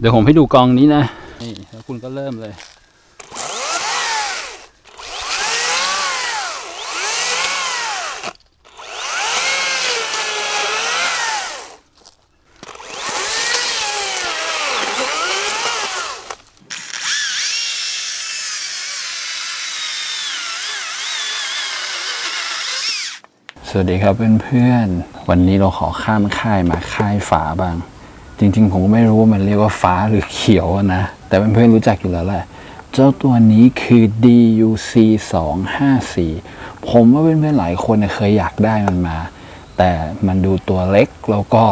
เดี๋ยวผมให้ดูกองนี้นะ นี่แล้วคุณก็เริ่มเลยสวัสดีครับเพื่อนๆ วันนี้เราขอข้ามค่ายมาค่ายฝาบาง จริงๆ ผมก็ไม่รู้ว่ามันเรียกว่าฟ้าหรือเขียวนะ แต่เพื่อนๆรู้จักอยู่แล้วแหละ เจ้าตัวนี้คือ DUC 254ผมว่าเพื่อนๆหลายคนเคยอยากได้มันมา แต่มันดูตัวเล็กแล้วก็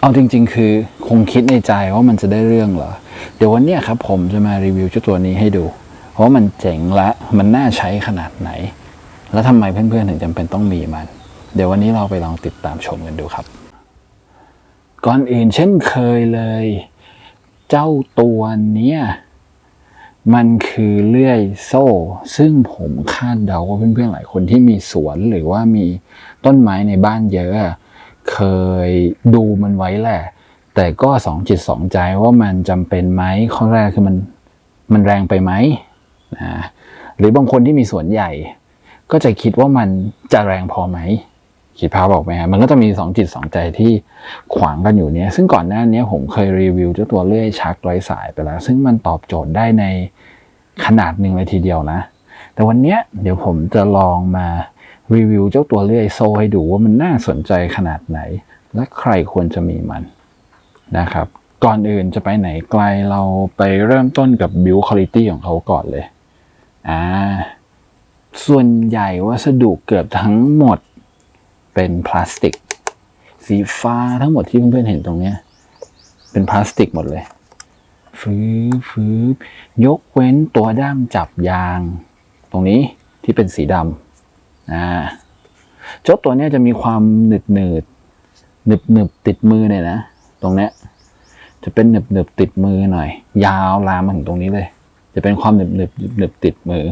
เอาจริง ๆ คือคงคิดในใจว่ามันจะได้เรื่องเหรอ เดี๋ยววันนี้ครับผมจะมารีวิวเจ้าตัวนี้ให้ดู เพราะมันเจ๋งและมันน่าใช้ขนาดไหน แล้วทำไมเพื่อนๆถึงจำเป็นต้องมีมัน เดี๋ยววันนี้เราไปลองติดตามชมกันดูครับ ก่อนอื่นเช่นเคยเลย เจ้าตัวเนี้ยมันคือเลื่อยโซ่ ซึ่งผมคาดเดาว่าเพื่อนๆหลายคนที่มีสวนหรือว่ามีต้นไม้ในบ้านเยอะอะ เคยดูมันไว้แหละ แต่ก็สองจิตสองใจว่ามันจำเป็นไหมข้อแรกคือมันมันแรงไปไหมนะหรือบางคนที่มีสวนใหญ่ ก็จะคิดว่ามันจะแรงพอไหม คิดภาพออกไหมฮะมันก็จะมีสองจิตสองใจที่ขวางกันอยู่เนี้ยซึ่งก่อนหน้านี้ผมเคยรีวิวเจ้าตัวเลื่อยชักไร้สายไปแล้ว ซึ่งมันตอบโจทย์ได้ในขนาดหนึ่งเลยทีเดียวนะ แต่วันเนี้ยเดี๋ยวผมจะลองมารีวิวเจ้าตัวเลื่อยโซให้ดูว่ามันน่าสนใจขนาดไหน และใครควรจะมีมันนะครับ ก่อนอื่นจะไปไหนไกลเราไปเริ่มต้นกับ build quality ของเขาก่อนเลยอ่าส่วนใหญ่วัสดุเกือบทั้งหมด เป็นพลาสติก สีฟ้าทั้งหมดที่เพื่อนๆเห็นตรงเนี้ย เป็นพลาสติกหมดเลยฟืบฟืบยกเว้นตัวด้ามจับยาง ตรงนี้ที่เป็นสีดำอ่าเจ้าตัวเนี้ยจะมีความหนืดหนืดหนึบหนึบติดมือเนี่ยนะตรงเนี้ยจะเป็นหนึบหนึบติดมือหน่อย ยาวลามมาถึงตรงนี้เลย จะเป็นความหนึบหนึบหนึบหนึบติดมือ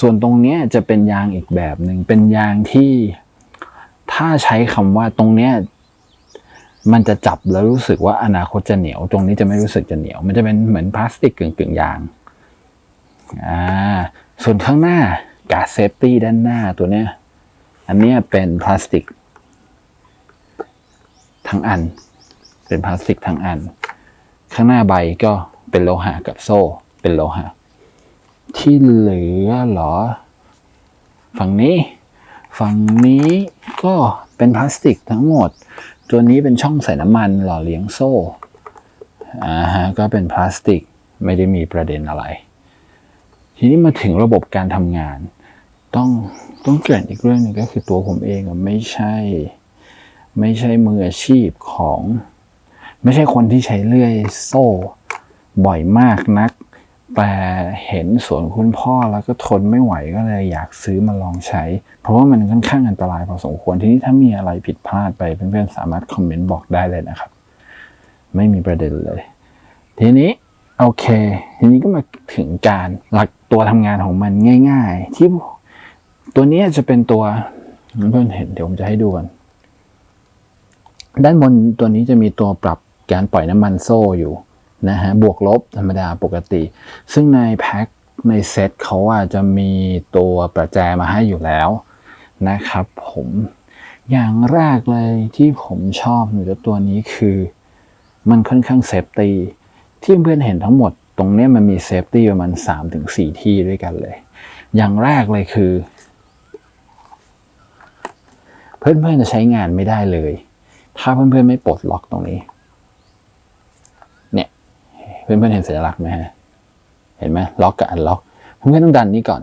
ส่วนตรงเนี้ยจะเป็นยางอีกแบบหนึ่งเป็นยางที่ ถ้าใช้คำว่าตรงเนี้ยมันจะจับแล้วรู้สึกว่าอนาคตจะเหนียว ตรงนี้จะไม่รู้สึกจะเหนียว มันจะเป็นเหมือนพลาสติกกึ่งกึ่งๆยางอ่าส่วนข้างหน้ากาเซฟตี้ด้านหน้าตัวเนี้ยอันเนี้ยเป็นพลาสติก ทั้งอัน เป็นพลาสติกทั้งอัน ข้างหน้าใบก็เป็นโลหะกับโซ่ เป็นโลหะ ที่เหลือหรอ ฝั่งนี้ ฝั่งนี้ก็เป็นพลาสติกทั้งหมด ตัวนี้เป็นช่องใส่น้ำมันหล่อเลี้ยงโซ่อ่าฮะก็เป็นพลาสติกไม่ได้มีประเด็นอะไร ทีนี้มาถึงระบบการทำงาน ต้องต้องเกริ่นอีกเรื่องหนึงก็คือตัวผมเองไม่ใช่ ไม่ใช่มืออาชีพของ ไม่ใช่คนที่ใช้เลื่อยโซ่บ่อยมากนัก แต่เห็นสวนคุณพ่อแล้วก็ทนไม่ไหวก็เลยอยากซื้อมาลองใช้ เพราะว่ามันค่อนข้างอันตรายพอสมควรทีนี้ถ้ามีอะไรผิดพลาดไปเพื่อนๆสามารถคอมเมนต์บอกได้เลยนะครับ ไม่มีประเด็นเลย ทีนี้โอเค ทีนี้ก็มาถึงการหลักตัวทำงานของมันง่าย ๆ ที่ตัวนี้จะเป็นตัวเพื่อนๆเห็นเดี๋ยวผมจะให้ดูกันด้านบนตัวนี้จะมีตัวปรับการปล่อยน้ำมันโซ่อยู่ นะฮะบวกลบธรรมดาปกติ ซึ่งในแพ็คในเซตเขาอาจจะมีตัวประแจมาให้อยู่แล้วนะครับผมอย่างแรกเลยที่ผมชอบในเจ้าตัวนี้คือ มันค่อนข้างเซฟตี้ที่เพื่อนเห็นทั้งหมดตรงนี้มันมีเซฟตี้ประมาณ3-4ถึงที่ด้วยกันเลย อย่างแรกเลยคือ เพื่อนๆจะใช้งานไม่ได้เลย ถ้าเพื่อนๆไม่ปลดล็อกตรงนี้ พื่อนๆเห็นสัญลักษณ์ไหมฮะ เห็นไหมล็อกกับอันล็อกเพื่อนๆต้องดันนี้ก่อน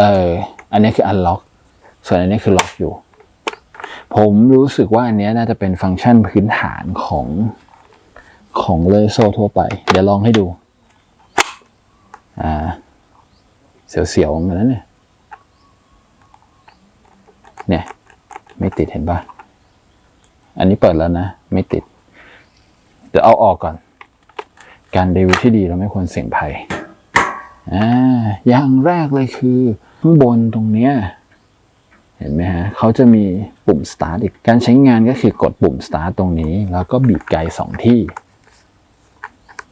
เออ อันนี้คืออันล็อก ส่วนอันนี้คือล็อกอยู่ ผมรู้สึกว่าอันนี้น่าจะเป็นฟังก์ชันพื้นฐานของของเลโซทั่วไป เดี๋ยวลองให้ดู อ่า เสียวๆเหมือนกันนเนี่ย เนี่ย ไม่ติดเห็นปะอันนี้เปิดแล้วนะ ไม่ติด เดี๋ยวเอาออกก่อน การรีวิวที่ดีเราไม่ควรเสี่ยงภัยอ่าอย่างแรกเลยคือข้างบนตรงเนี้ยเห็นไหมฮะเขาจะมีปุ่ม start อีก การใช้งานก็คือกดปุ่ม start ตรงนี้ แล้วก็บีบไกสองที่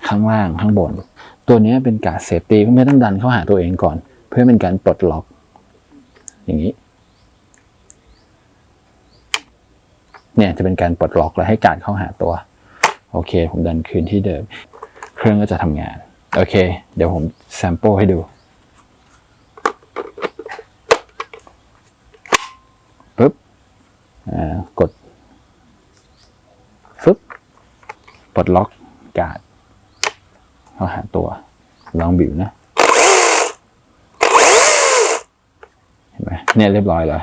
ข้างล่างข้างบน ตัวนี้เป็นการเซฟตี้เพื่อนๆต้องดันเข้าหาตัวเองก่อน เพื่อเป็นการปลดล็อก อย่างนี้ เนี่ยจะเป็นการปลดล็อกแล้วให้การเข้าหาตัว โอเค ผมดันคืนที่เดิม เครื่องก็จะทำงาน โอเค เดี๋ยวผมแซมเปิลให้ดูปึ๊บอ่ากดฟึบปลดล็อกการ์ดเข้าหาตัวลองบิวนะ เห็นไหมเนี่ยเรียบร้อยเลย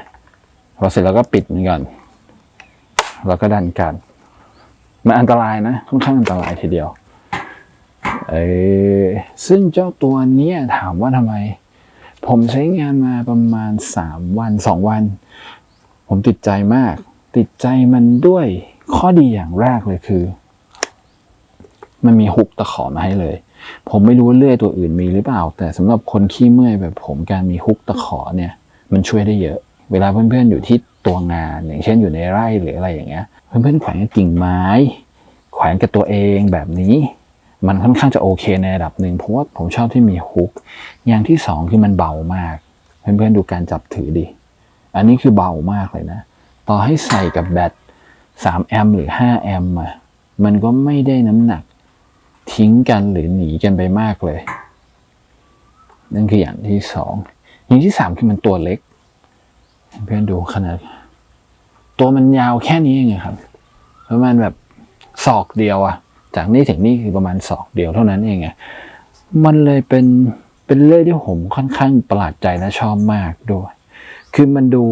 พอเสร็จแล้วก็ปิดมันก่อน แล้วก็ดันกันมันอันตรายนะ ค่อนข้างอันตรายทีเดียว เออซึ่งเจ้าตัวเนี้ยถามว่าทำไม ผมใช้งานมาประมาณสามวันสองวัน ผมติดใจมาก ติดใจมันด้วยข้อดีอย่างแรกเลยคือ มันมีฮุกตะขอมาให้เลย ผมไม่รู้เลื่อยตัวอื่นมีหรือเปล่า แต่สำหรับคนขี้เมื่อยแบบผมการมีฮุกตะขอเนี่ย มันช่วยได้เยอะ เวลาเพื่อนๆอยู่ที่ตัวงาน อย่างเช่นอยู่ในไร่หรืออะไรอย่างเงี้ย เพื่อนๆแขวนกิ่งไม้ แขวนกับตัวเองแบบนี้ มันค่อนข้างจะโอเคในระดับหนึ่งเพราะว่าผมชอบที่มีฮุก อย่างที่สองคือมันเบามาก เพื่อนๆดูการจับถือดิ อันนี้คือเบามากเลยนะ ต่อให้ใส่กับแบต3แอมหรือ 5 แอมป์อะมันก็ไม่ได้น้ำหนักทิ้งกันหรือหนีกันไปมากเลย นั่นคืออย่างที่สองอย่างที่สามคือมันตัวเล็ก เพื่อนดูขนาด ตัวมันยาวแค่นี้เองครับประมาณแบบศอกเดียวอะ จากนี่ถึงนี่คือประมาณศอกเดียวเท่านั้นเองอะมันเลยเป็นเป็นเรื่องที่ผมค่อนข้างประหลาดใจและชอบมากด้วย คือมันดู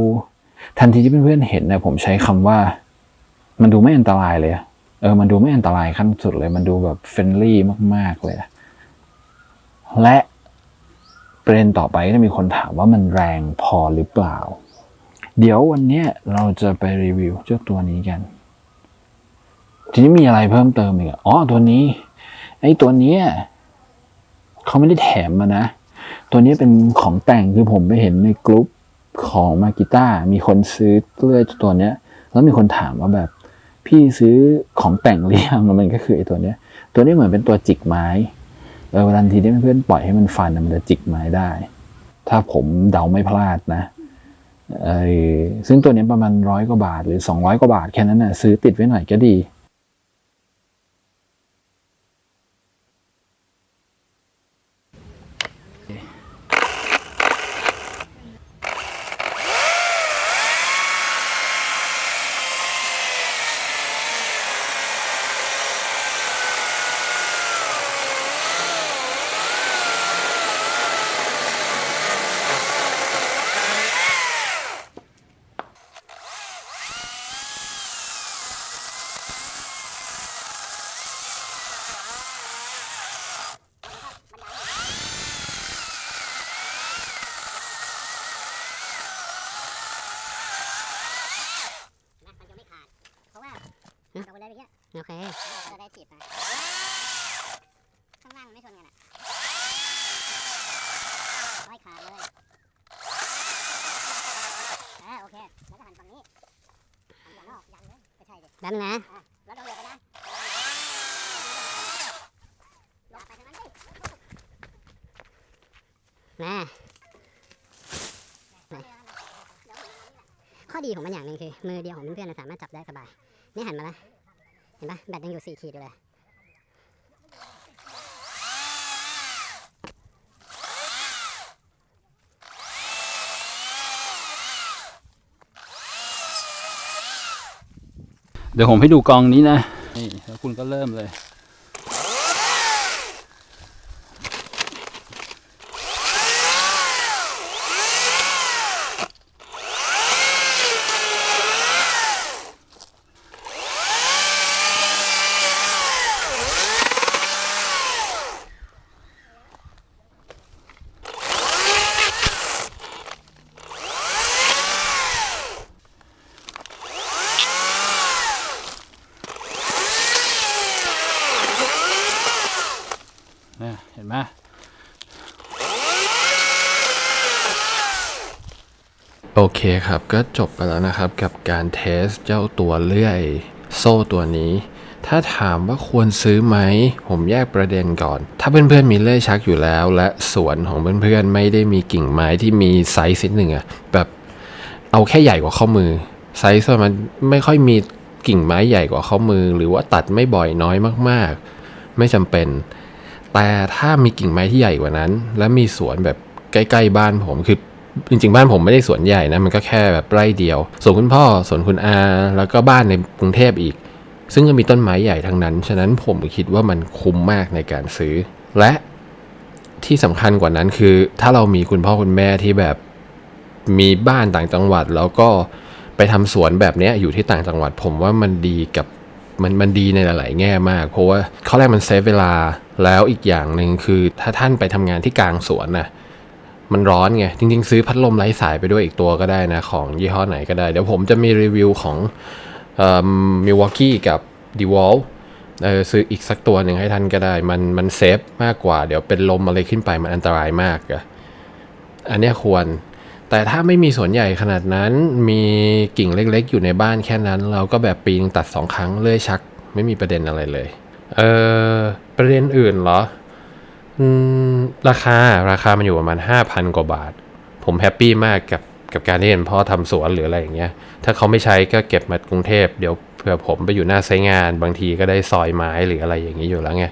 ทันทีที่เพื่อนๆเห็นนะผมใช้คำว่า มันดูไม่อันตรายเลยเออ มันดูไม่อันตรายขั้นสุดเลย มันดูแบบเฟรนลี่มาก ๆ เลย และประเด็นต่อไปจะมีคนถามว่ามันแรงพอหรือเปล่า เดี๋ยววันนี้เราจะไปรีวิวเจ้าตัวนี้กัน ทีนี้มีอะไรเพิ่มเติมอีกอ๋อตัวนี้ ไอ้ตัวเนี้ยเขาไม่ได้แถมมานะ ตัวนี้เป็นของแต่งคือผมไปเห็นในกลุ่มของมากิต้ามีคนซื้อเลื่อยตัวเนี้ย แล้วมีคนถามว่าแบบ พี่ซื้อของแต่งหรือยังมันก็คือไอ้ตัวเนี้ย ตัวนี้เหมือนเป็นตัวจิกไม้เออเวลาทีที่เพื่อนปล่อยให้มันฟันมันจะจิกไม้ได้ ถ้าผมเดาไม่พลาดนะเออซึ่งตัวนี้ประมาณร้อยกว่าบาทหรือสองร้อยกว่าบาทแค่นั้นน่ะซื้อติดไว้หน่อยก็ดี นะมันจะไม่ขาด เพราะว่าเราไปเลยไปเงี้ย โอเค เราได้จีบมาข้างล่างมันไม่ชนกันอะไม่ขาดเลยอ่าโอเค แล้วก็หันฝั่งนี้หันฝั่งนอกยันเลยไม่ใช่ดิ แป๊บนึงนะอะแล้วเราเหลือไปนะลงไปทางนั้นสิแม่ข้อดีของมันอย่างหนึ่งคือ มือเดียวของเพื่อนๆน่ะสามารถจับได้สบาย นี่หันมาแล้วเห็นปะแบตยังอยู่สี่ขีดอยู่เลย เดี๋ยวผมให้ดูกองนี้นะนี่แล้วคุณก็เริ่มเลย โอเคครับ ก็จบไปแล้วนะครับกับการเทสเจ้าตัวเลื่อยโซ่ตัวนี้ ถ้าถามว่าควรซื้อไหม ผมแยกประเด็นก่อน ถ้าเพื่อนๆมีเลื่อยชักอยู่แล้ว และสวนของเพื่อนๆไม่ได้มีกิ่งไม้ที่มีไซส์นิดหนึ่งอะแบบเอาแค่ใหญ่กว่าข้อมือไซส์มันไม่ค่อยมีกิ่งไม้ใหญ่กว่าข้อมือ หรือว่าตัดไม่บ่อยน้อยมากๆ ไม่จำเป็น แต่ถ้ามีกิ่งไม้ที่ใหญ่กว่านั้น และมีสวนแบบใกล้ๆบ้านผมคือ จริงๆบ้านผมไม่ได้สวนใหญ่นะมันก็แค่แบบไร่เดียวสวนคุณพ่อสวนคุณอาแล้วก็บ้านในกรุงเทพอีก ซึ่งก็มีต้นไม้ใหญ่ทั้งนั้น ฉะนั้นผมคิดว่ามันคุ้มมากในการซื้อ และที่สำคัญกว่านั้นคือ ถ้าเรามีคุณพ่อคุณแม่ที่แบบมีบ้านต่างจังหวัด แล้วก็ไปทำสวนแบบนี้อยู่ที่ต่างจังหวัด ผมว่ามันดีกับมันมันดีในหลาย ๆ แง่มาก เพราะว่าข้อแรกมันเซฟเวลาแล้วอีกอย่างหนึ่งคือ ถ้าท่านไปทำงานที่กลางสวนน่ะ มันร้อนไง จริงๆ ซื้อพัดลมไร้สายไปด้วยอีกตัวก็ได้นะ ของยี่ห้อไหนก็ได้ เดี๋ยวผมจะมีรีวิวของมิวอกกี้กับ d e w a l เออซื้ออีกสักตัวหนึ่งให้ท่านก็ได้ มันมันเซฟมากกว่า เดี๋ยวเป็นลมอะไรขึ้นไปมันอันตรายมากอะอันนี้ควร แต่ถ้าไม่มีสวนใหญ่ขนาดนั้น มีกิ่งเล็กๆ อยู่ในบ้านแค่นั้น เราก็แบบปีนตัดสองครั้งเลื่อยชัก ไม่มีประเด็นอะไรเลย เออประเด็นอื่นเหรอ อืมราคาราคามันอยู่ประมาณ5,000กว่าบาท ผมแฮปปี้มากกับกับการที่เห็นพ่อทำสวนหรืออะไรอย่างเงี้ย ถ้าเขาไม่ใช้ก็เก็บมากรุงเทพเดี๋ยวเผื่อผมไปอยู่หน้าไซงานบางทีก็ได้ซอยไม้หรืออะไรอย่างนี้อยู่แล้วไง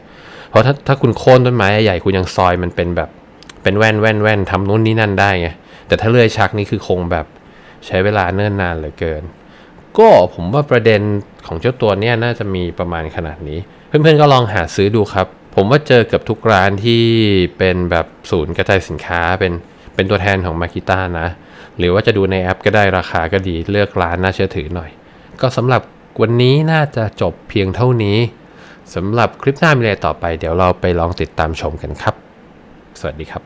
เพราะถ้าถ้าคุณโค่นต้นไม้ใหญ่คุณยังซอยมันเป็นแบบเป็นแว่นแว่นแว่นทำนู่นนี่นั่นได้ไง แต่ถ้าเลื่อยชักนี่คือคงแบบใช้เวลาเนิ่นนานเหลือเกิน ก็ผมว่าประเด็นของเจ้าตัวเนี้ยน่าจะมีประมาณขนาดนี้ เพื่อนๆก็ลองหาซื้อดูครับ ผมว่าเจอเกือบทุกร้านที่เป็นแบบศูนย์กระจายสินค้าเป็นเป็นตัวแทนของมาคิต้านะ หรือว่าจะดูในแอปก็ได้ราคาก็ดีเลือกร้านน่าเชื่อถือหน่อย ก็สำหรับวันนี้น่าจะจบเพียงเท่านี้สำหรับคลิปหน้ามีอะไรต่อไป เดี๋ยวเราไปลองติดตามชมกันครับ สวัสดีครับ